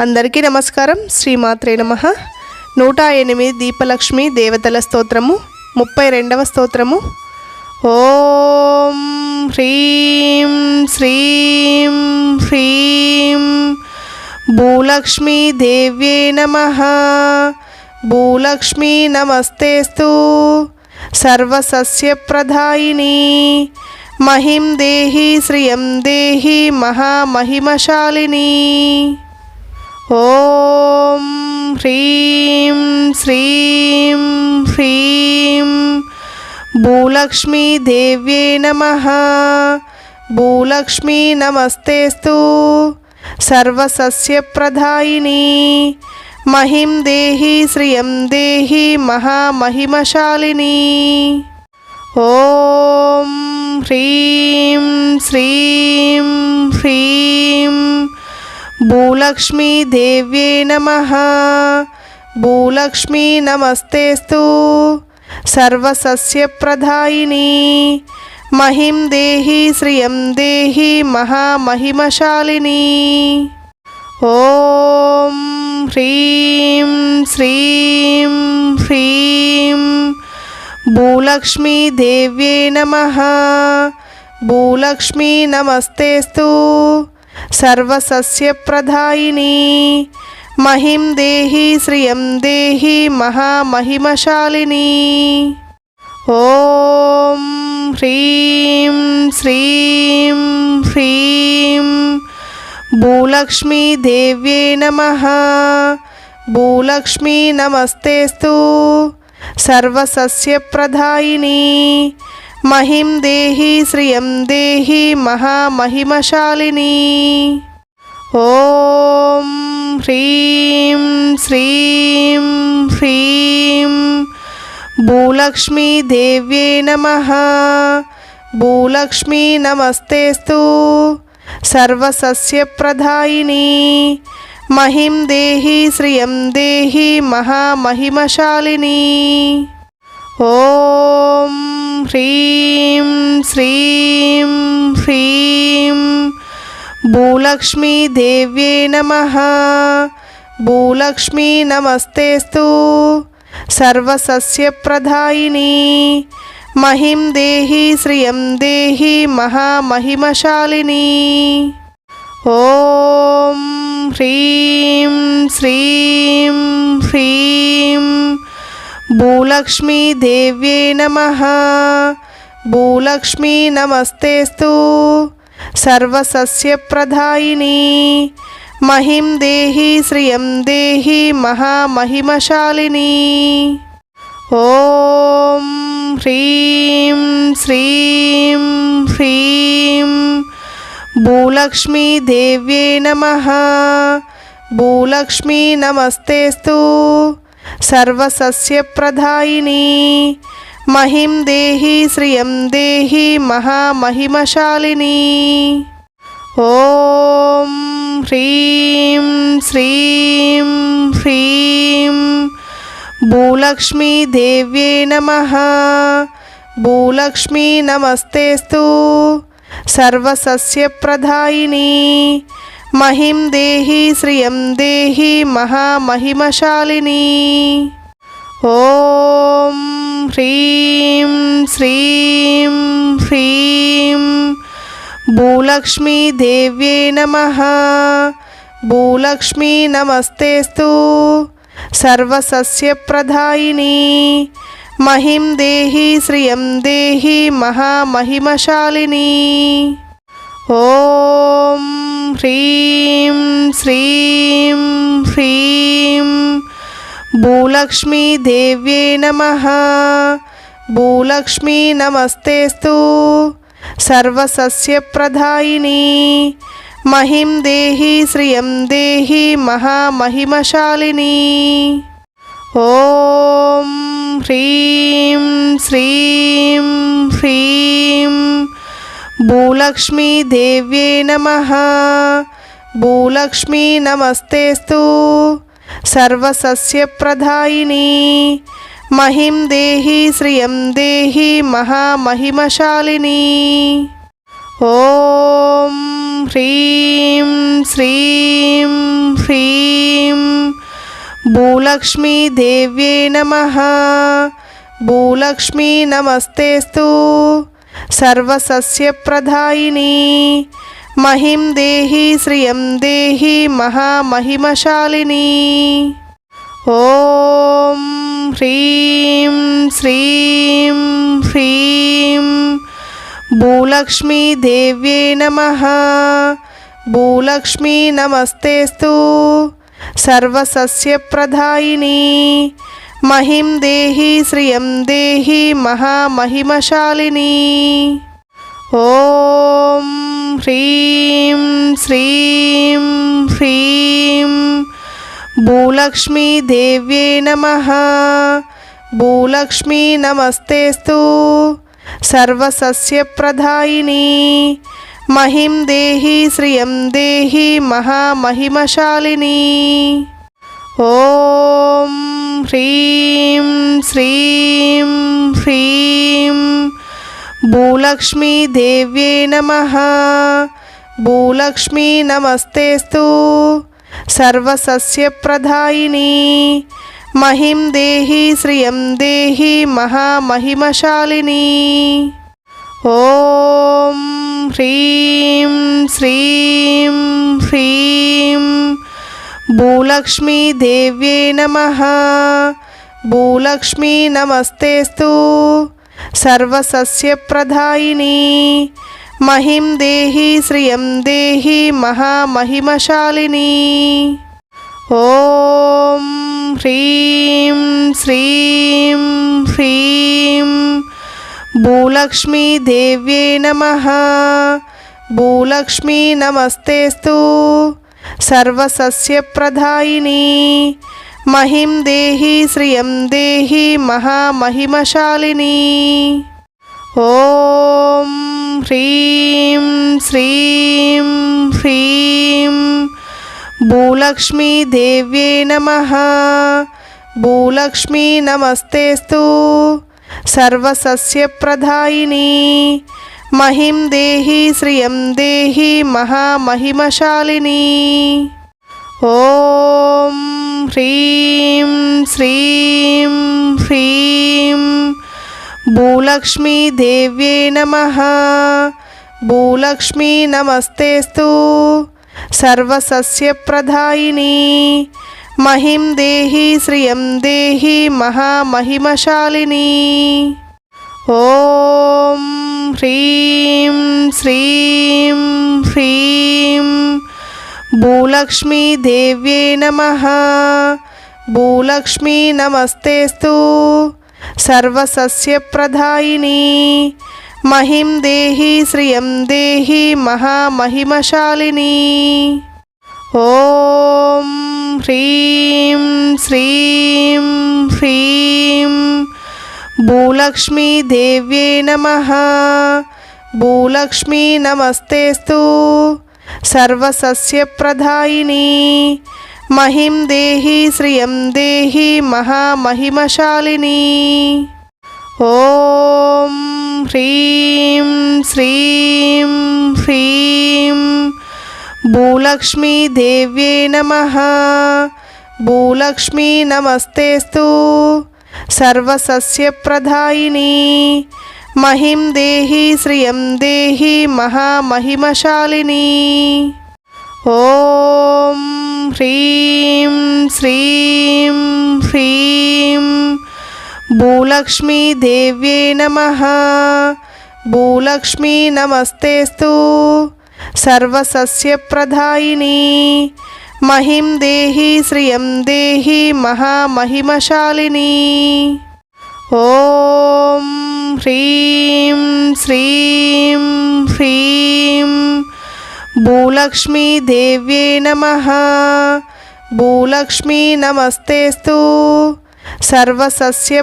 అందరికీ నమస్కారం. శ్రీమాత్రే నమ. నూట ఎనిమిది దీపలక్ష్మి దేవతల స్తోత్రము. ముప్పై రెండవ స్తోత్రము. ఓం హ్రీం శ్రీం హ్రీం. భూలక్ష్మీ దేవ్యే నమ. భూలక్ష్మీ నమస్తేస్తు. సర్వసస్యప్రదాయిని మహిం దేహి శ్రియం దేహి మహామహిమశాలిని. ఓం హ్రీం శ్రీం హ్రీం భూలక్ష్మీదేవ్యే నమ. భూలక్ష్మీ నమస్తేస్తు. సర్వసస్యప్రదాయిని మహిం దేహి శ్రియం దేహి మహామహిమశాలిని. ఓం హ్రీం శ్రీం హ్రీం భూలక్ష్మీదేవ్యే నమ. భూలక్ష్మీ నమస్తేస్తు. సర్వసస్యప్రదాయిని మహిం దేహి శ్రియం దేహి మహామహిమశాలిని. ఓం హ్రీం శ్రీం హ్రీం. భూలక్ష్మీదేవ్యే నమ. భూలక్ష్మీ నమస్తేస్తు. సర్వసస్యప్రదాయిని మహిం దేహి శ్రియం దేహి మహామహిమశాలిని ఓం హ్రీం శ్రీం హ్రీం భూలక్ష్మీదేవ్యే నమ భూలక్ష్మీ నమస్తేస్తు సర్వసస్యప్రదాయిని మహిం దేహి శ్రియం దేహి మహామహిమశాలిని. ఓం హ్రీం శ్రీం హ్రీం భూలక్ష్మీ దేవ్యే నమ. భూలక్ష్మీ నమస్తేస్తు సర్వసస్యప్రదాయిని మహిం దేహి శ్రియం దేహి మహామహిమశాలిని. ఓం హ్రీం శ్రీం హ్రీం భూలక్ష్మీదేవ్యే నమ. భూలక్ష్మీ నమస్తేస్తు. సర్వసస్యప్రదాయిని మహిం దేహి శ్రియం దేహి మహామహిమశాలిని. ఓం హ్రీం శ్రీం హ్రీం భూలక్ష్మీదేవ్యే నమ. భూలక్ష్మీ నమస్తేస్తు. సర్వసస్యప్రదాయిని మహిం దేహి శ్రియం దేహి మహామహిమశాలిని. ఓం హ్రీం శ్రీం హ్రీం. భూలక్ష్మీదేవ్యే నమ. భూలక్ష్మీ నమస్తేస్తు. సర్వసస్యప్రదాయిని మహిం దేహి శ్రియం దేహి మహామహిమశాలిని ఓం హ్రీం శ్రీం హ్రీం భూలక్ష్మీదేవ్యే నమ భూలక్ష్మీ నమస్తేస్తు సర్వసస్యప్రదాయిని మహిం దేహి శ్రియం దేహి మహామహిమశాలిని. ఓం హ్రీం శ్రీం హ్రీం భూలక్ష్మీ దేవ్యే నమ. భూలక్ష్మీ నమస్తేస్తు సర్వసస్యప్రదాయిని మహిం దేహి శ్రియం దేహి మహామహిమశాలిని. ఓం హ్రీం శ్రీం హ్రీం భూలక్ష్మీదేవ్యే నమ. భూలక్ష్మీ నమస్తేస్తు. సర్వసస్యప్రదాయిని మహిం దేహి శ్రియం దేహి మహామహిమశాలిని. ఓం హ్రీం శ్రీం హ్రీం భూలక్ష్మీదేవ్యే నమ. భూలక్ష్మీ నమస్తేస్తు. సర్వసస్యప్రదాయిని మహిం దేహి శ్రియం దేహి మహామహిమశాలిని. ఓం హ్రీం శ్రీం హ్రీం. భూలక్ష్మీదేవ్యే నమ. భూలక్ష్మీ నమస్తేస్తు. సర్వసస్యప్రదాయిని మహిం దేహి శ్రియం దేహి మహామహిమశాలిని. ఓం హ్రీం శ్రీం హ్రీం భూలక్ష్మీదేవ్యే నమ. భూలక్ష్మీ నమస్తేస్తు. సర్వసస్యప్రదాయిని మహిం దేహి శ్రియం దేహి మహామహిమశాలిని. ఓం హ్రీం శ్రీం హ్రీం భూలక్ష్మీదేవ్యే నమ. భూలక్ష్మీ నమస్తేస్తు సర్వసస్యప్రదాయిని మహిం దేహి శ్రియం దేహి మహామహిమశాలిని. ఓం హ్రీం శ్రీం హ్రీం భూలక్ష్మీదేవ్యే నమ. భూలక్ష్మీ నమస్తేస్తు. సర్వసస్యప్రదాయిని మహిం దేహి శ్రియం దేహి మహామహిమశాలిని. ఓం హ్రీం శ్రీం హ్రీం భూలక్ష్మీదేవ్యే నమ. భూలక్ష్మీ నమస్తేస్తు. సర్వసస్యప్రదాయిని మహిం దేహి శ్రియం దేహి మహామహిమశాలిని. ఓం హ్రీం శ్రీం హ్రీం. భూలక్ష్మీదేవ్యే నమ. భూలక్ష్మీ నమస్తేస్తు. సర్వసస్యప్రదాయిని మహిం దేహి శ్రియం దేహి మహామహిమశాలిని. ఓం హ్రీం శ్రీం హ్రీం భూలక్ష్మీదేవ్యే నమ. భూలక్ష్మీ నమస్తేస్తు. సర్వసస్యప్రదాయిని మహిం దేహి శ్రియం దేహి మహామహిమశాలిని. ఓం హ్రీం శ్రీం హ్రీం భూలక్ష్మీదేవ్యే నమ. భూలక్ష్మీ నమస్తేస్తు సర్వసస్యప్రదాయిని మహిం దేహి శ్రియం దేహి మహామహిమశాలిని. ఓం హ్రీం శ్రీం హ్రీం భూలక్ష్మీదేవ్యే నమ భూలక్ష్మీ నమస్తేస్తు సర్వసస్యప్రదాయిని మహిం దేహి శ్రియం దేహి మహామహిమశాలిని ఓం హ్రీం శ్రీం హ్రీం భూలక్ష్మీదేవ్యే నమ. భూలక్ష్మీ నమస్తేస్తు. సర్వసస్యప్రదాయిని మహిం దేహి శ్రియం దేహి మహామహిమశాలిని. ఓం హ్రీం శ్రీం హ్రీం. భూలక్ష్మీదేవ్యే నమ. భూలక్ష్మీ నమస్తేస్తు. సర్వసస్యప్రదాయిని మహిం దేహి శ్రియం దేహి మహామహిమశాలిని. ఓం హ్రీం శ్రీం హ్రీం. భూలక్ష్మీదేవ్యే నమ. భూలక్ష్మీ నమస్తేస్తు. సర్వసస్యప్రదాయిని మహిం దేహి శ్రియం దేహి మహామహిమశాలిని. ఓం హ్రీం శ్రీం హ్రీం భూలక్ష్మీదేవ్యే నమ. భూలక్ష్మీ నమస్తేస్తు సర్వసస్యప్రదాయిని.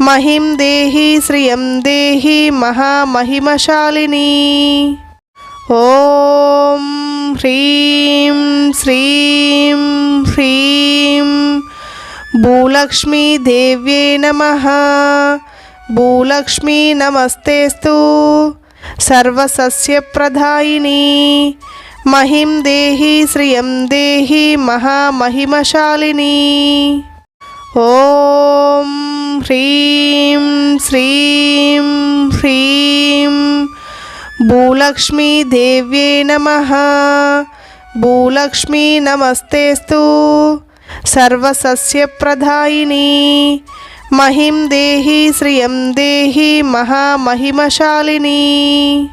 మహిం దేహి శ్రియం దేహి మహామహిమశాలిని. ఓం హ్రీం శ్రీం హ్రీం భూలక్ష్మీదేవ్యే నమ. భూలక్ష్మీ నమస్తేస్తు. సర్వసస్యప్రదాయిని మహిం దేహి శ్రియం దేహి మహామహిమశాలిని. ఓం హ్రీం శ్రీం హ్రీం భూలక్ష్మీదేవ్యే నమ. భూలక్ష్మీ నమస్తేస్తు. సర్వసస్యప్రదాయిని మహిం దేహి శ్రియం దేహి మహామహిమశాలిని.